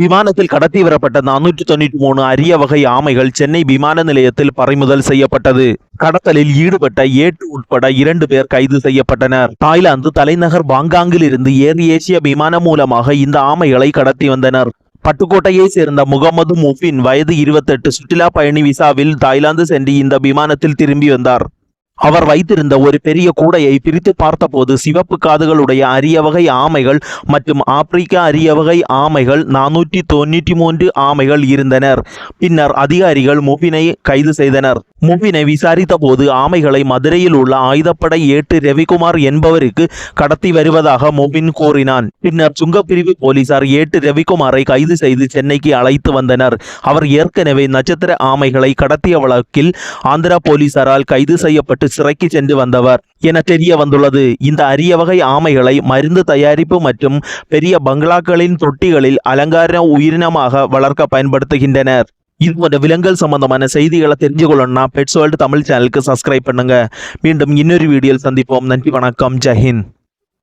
விமானத்தில் கடத்தி வரப்பட்ட நானூற்றி தொண்ணூற்றி மூணு அரிய வகை ஆமைகள் சென்னை விமான நிலையத்தில் பறிமுதல் செய்யப்பட்டது. கடத்தலில் ஈடுபட்ட ஏட்டு உட்பட இரண்டு பேர் கைது செய்யப்பட்டனர். தாய்லாந்து தலைநகர் பாங்காங்கில் இருந்து ஏர் ஏசிய விமானம் மூலமாக இந்த ஆமைகளை கடத்தி வந்தனர். பட்டுக்கோட்டையை சேர்ந்த முகமது முஃபின் வயது இருபத்தெட்டு சுற்றுலா பயணி விசாவில் தாய்லாந்து சென்று இந்த விமானத்தில் திரும்பி வந்தார். அவர் வைத்திருந்த ஒரு பெரிய கூடையை பிரித்து பார்த்தபோது சிவப்பு காதுகளுடைய அரிய வகை ஆமைகள் மற்றும் ஆப்பிரிக்க அரிய வகை ஆமைகள் நானூற்றி தொன்னூற்றி மூன்று ஆமைகள் இருந்தனர். பின்னர் அதிகாரிகள் முபினை கைது செய்தனர். முபினை விசாரித்த போது ஆமைகளை மதுரையில் உள்ள ஆயுதப்படை ஏட்டு ரவிக்குமார் என்பவருக்கு கடத்தி வருவதாக முபின் கூறினான். பின்னர் சுங்கப்பிரிவு போலீசார் ஏட்டு ரவிக்குமாரை கைது செய்து சென்னைக்கு அழைத்து வந்தனர். அவர் ஏற்கனவே நட்சத்திர ஆமைகளை கடத்திய வழக்கில் ஆந்திரா போலீசாரால் கைது செய்யப்பட்டு சிறைக்கு சென்று வந்தவர். என தெரிய வந்துள்ளது. இந்த அரிய வகை ஆமைகளை மருந்து தயாரிப்பு மற்றும் பெரிய பங்களாக்களின் தொட்டிகளில் அலங்கார உயிரினமாக வளர்க்க பயன்படுத்துகின்றனர். இது போன்ற விலங்குகள் சம்பந்தமான செய்திகளை தெரிஞ்சுக்கொள்ளணும்னா பெட்ஸ் வேர்ல்டு தமிழ் சேனலுக்கு சப்ஸ்கிரைப் பண்ணுங்க. மீண்டும் இன்னொரு வீடியோவில் சந்திப்போம். நன்றி வணக்கம். ஜெய்ஹிந்த்